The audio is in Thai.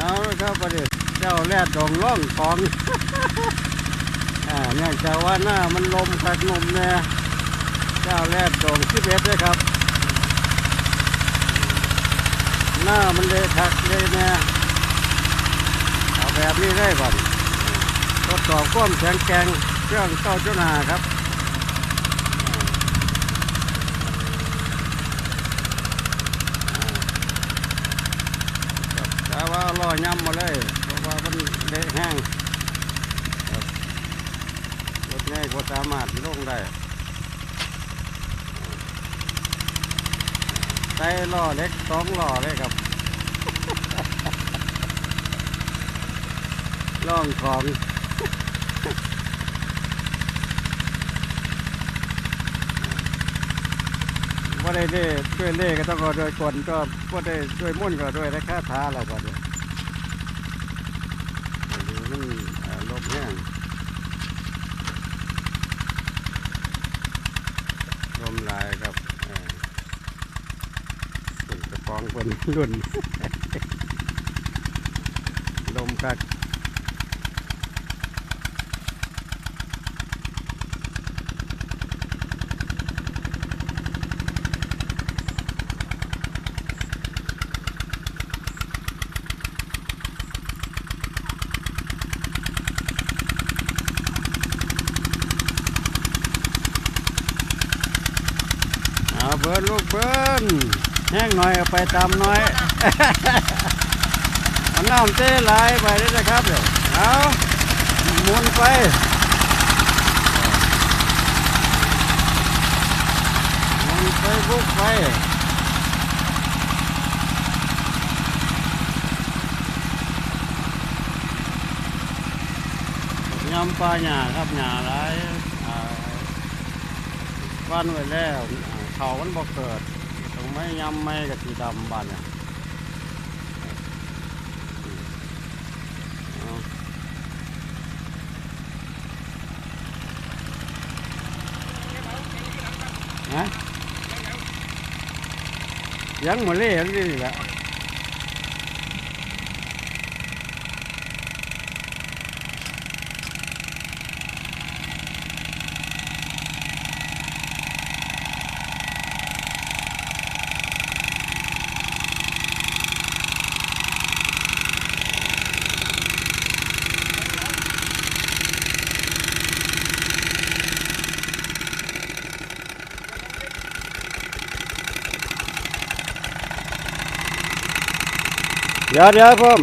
เอาละครับประเดี๋ยเจ้าแรดดองร่องของอ่าเนี่ยจะว่าหน้ามันลมคัดลมเนี่ยเจ้าแรดดองที่เบ็ดเลยครับ หน้ามันเลยคักเลยเนี่ยเอาแบบนี้ได้ก่อนทดสอบความแข็งแกร่งเครื่องเก้าจุดห้าครับ แต่ว่าลอย่ำมาเลย เพราะว่ามันเละแห้งรับรถง่ายก็สามารถลงได้ใส่ล้อเล็กสองล้อเลยครับล่องของว่าได้เล่ช่วยเล่ก็ต้องก็โดวยกลก็ว่าได้ช่วยมุ่นก็ด้วยได้ค่าท้าเราก่อนเลยอันนี้มันเอ่อลบแห้งลมลายครับเอ่อเป็นกระปองเป็นรุ่น ลมกัด เบิร์นลูกเบิร์นแห้งหน่อยเอาไปตามหน่อยเอาน้ำเต้ไหลไปเลยนะครับเดี๋ยวเอาหมุนไปหมุนไปบุกไปยำปลาหยาครับหยาไรวันไว้แล้ว เขามันบ่เกิดตรงไม่ยำไม่กับสีดำบานเนี่ยฮะยังมาเลยยังนี่แหละ यार यार फॉर्म